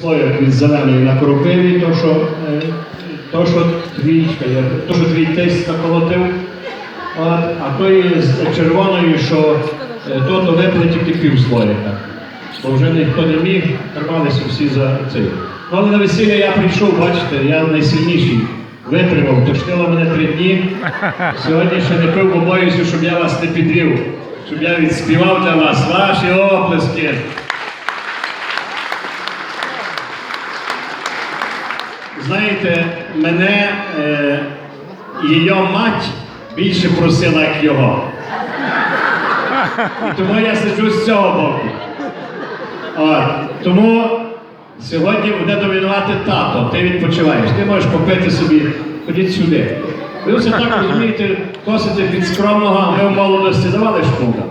Слоєк від зеленої на кропиві, то що, е, то, що твій, то, що твій тесть наколотив, от, а тої з червоної, що е, то, то випили тільки пів слоєка. Бо вже ніхто не міг, трималися всі за цей. Ну, але на весілля я прийшов, бачите, я найсильніший. Витримав, тошнило мене три дні. Сьогодні ще не пив, бо боюся, щоб я вас не підвів, щоб я відспівав для вас ваші оплески. Знаєте, мене е, її мать більше просила, як його. І тому я сиджу з цього боку. От, тому сьогодні буде домінувати тато, ти відпочиваєш. Ти можеш попити собі, ходіть сюди. Ви все так розумієте, косите під скромного, а ми в молодості давали шпуга.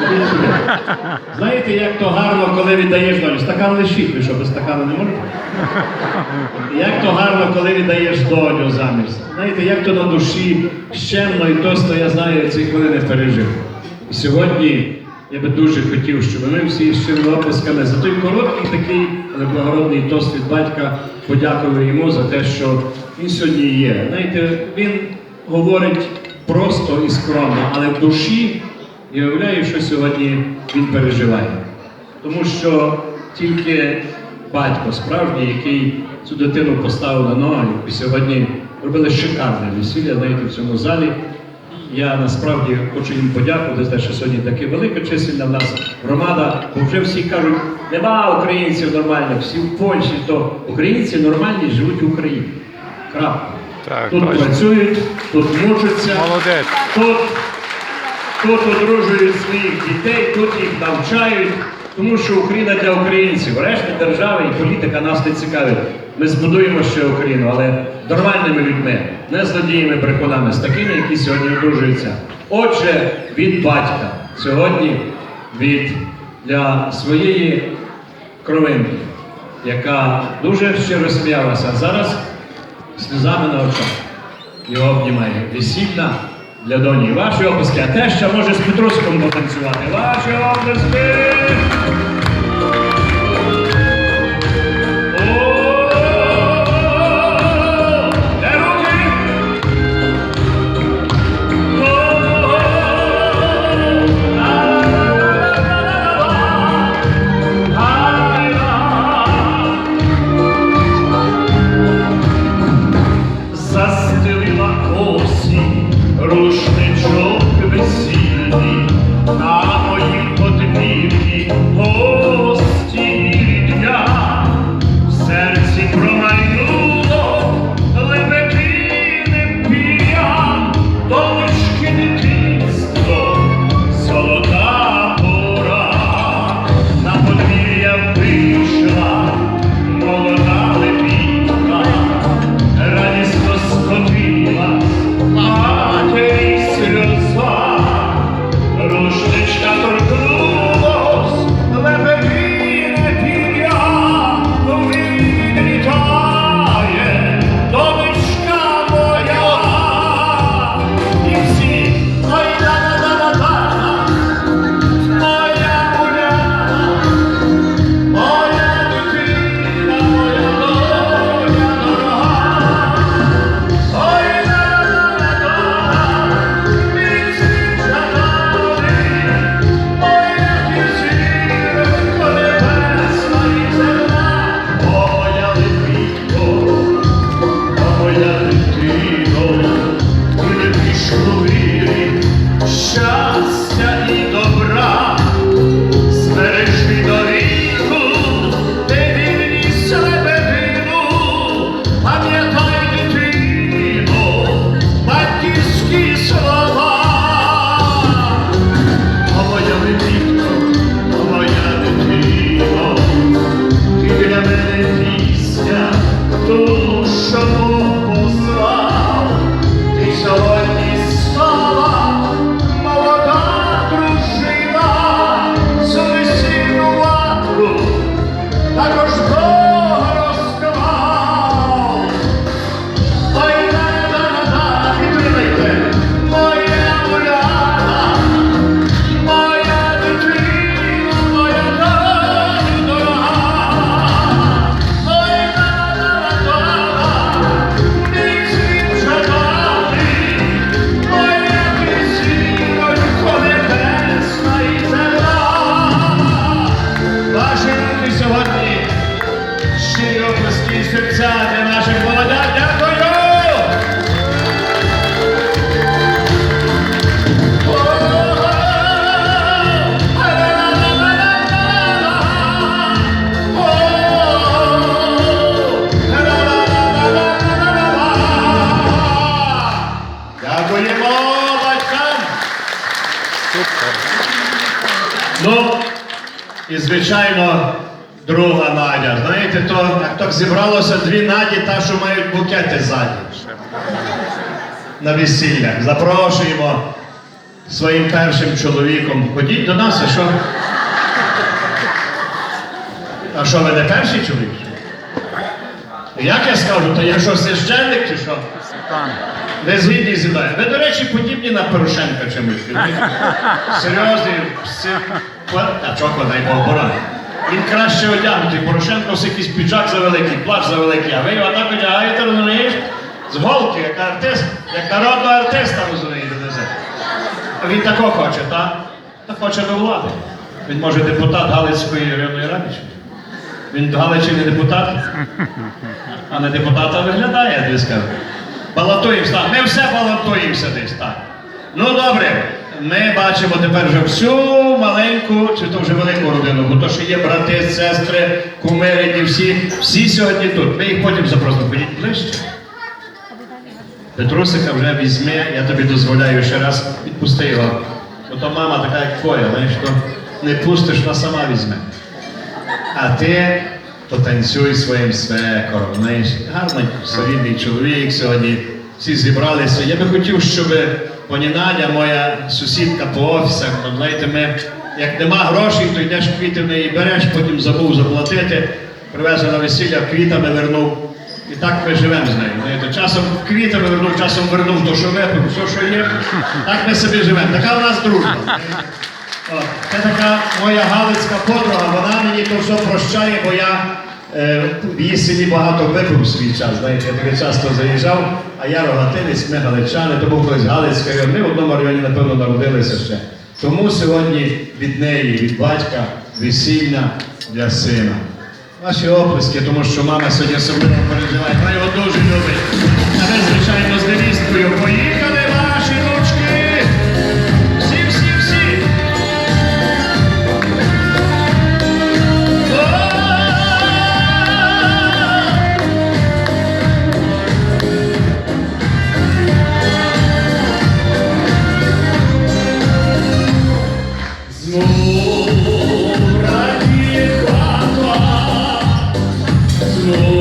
Знаєте, як то гарно, коли віддаєш долю? Стакан лишіть, ви що без стакану не можете? Як то гарно, коли віддаєш долю заміж. Знаєте, як то на душі щемно і тосто, я знаю, ці хвилини пережив. І сьогодні я би дуже хотів, щоб ми всі з щирими оплесками за той короткий такий, але благородний тост від батька подякували йому за те, що він сьогодні є. Знаєте, він говорить просто і скромно, але в душі я уявляю, що сьогодні він переживає. Тому що тільки батько справжній, який цю дитину поставив на ноги, і сьогодні робили шикарне весілля, знаєте, в цьому залі. Я насправді хочу їм подякувати за те, що сьогодні таке велика чисельна в нас громада, бо вже всі кажуть, нема українців нормальних, всі в Польщі, то українці нормальні живуть в Україні. Крапка. Так, тут точно. працюють, тут мучаться, Молодець. тут Тут одружують своїх дітей, тут їх навчають, тому що Україна для українців. Решта держави і політика нас не цікавить. Ми збудуємо ще Україну, але нормальними людьми, не злодіями брехунами, з такими, які сьогодні одружуються. Отже, від батька сьогодні від для своєї кровинки, яка дуже щиро сміялася, зараз сльозами на очах його обнімає. Весільна для доні. Ваші обласки а те що може з Петруськом потанцювати. Ваші оплески! Звичайно, друга Надя. Знаєте, то як так зібралося дві Наді, та, що мають букети ззаді. На весіллях. Запрошуємо своїм першим чоловіком. Ходіть до нас, а що? А що, ви не перший чоловік? Як я скажу, то я що, священник чи що? Ви згідні зі мною. Ви, до речі, подібні на Порошенка чимось. розумієте? Серйозний, всі... А чого, дай Бог борони. Він краще одягнутий. Порошенко все якийсь піджак завеликий, плащ завеликий, а ви його так одягаєте, розумієш? З голки, як артист, як народного артиста, розумієте, везе. А він тако хоче, так? Та хоче до влади. Він може депутат Галицької районної ради. Він в Галичині депутат, а не депутата виглядає, я тобі скажу. Балотуємося, так. Ми все балотуємося десь так. Ну добре, ми бачимо тепер вже всю маленьку, чи то вже велику родину, бо то, що є брати, сестри, куми, рідні, всі, всі сьогодні тут. Ми їх потім запросимо. Ходіть ближче. Петрусика вже візьми, я тобі дозволяю ще раз, відпусти його. Бо то мама така, як твоя, знаєш, то не пустиш, вона сама візьме. А ти потанцюй своїм свекором. Знаєш, гарний солідний чоловік сьогодні. Всі зібралися. Я би хотів, щоб пані Надя, моя сусідка по офісах, знаєте, ми, як нема грошей, то йдеш квіти в неї береш, потім забув заплатити, привезли на весілля, квітами вернув. І так ми живемо з нею. Знаєте, часом квітами вернув, часом вернув то, що випив, все, що є. Так ми собі живемо. Така у нас дружба. Це така моя галицька подруга, вона мені то все прощає, бо я е, в її селі багато випив свій час. Знаєте, я туди часто заїжджав, а я рогатинець, ми галичани, то був колись Галицький район. Ми в одному районі, напевно, народилися ще. Тому сьогодні від неї, від батька, весільна для сина. Ваші оплески, тому що мама сьогодні особливо переживає. Вона його дуже любить. А ви, звичайно, з невісткою поїхали You.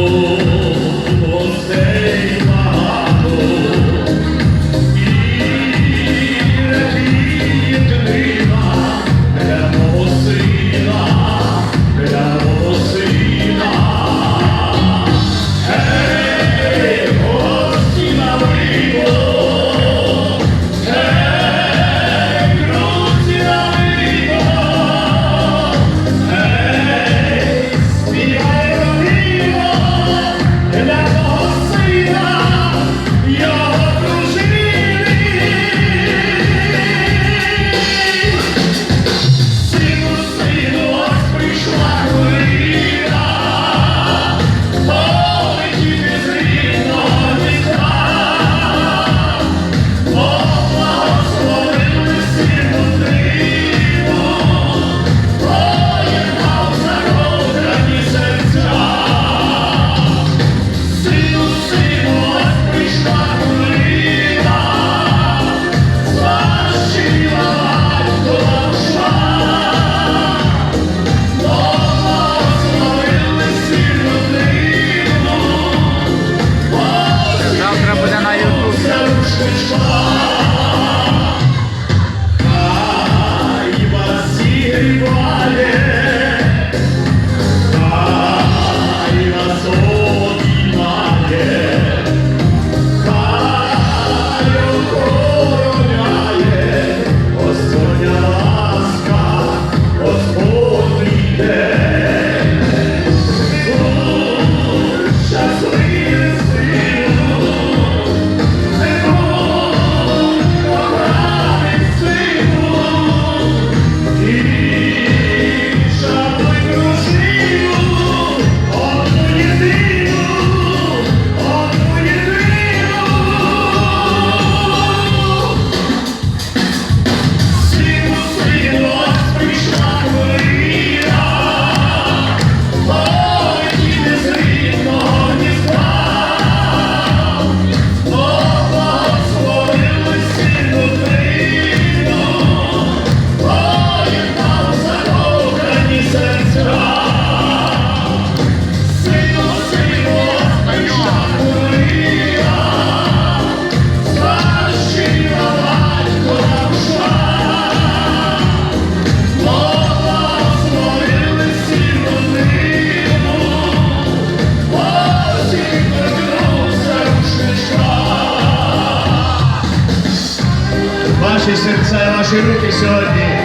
серця, наші руки сьогодні.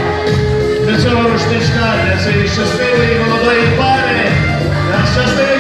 До цього рушничка, для цієї щасливої молодої пари, для щасливої.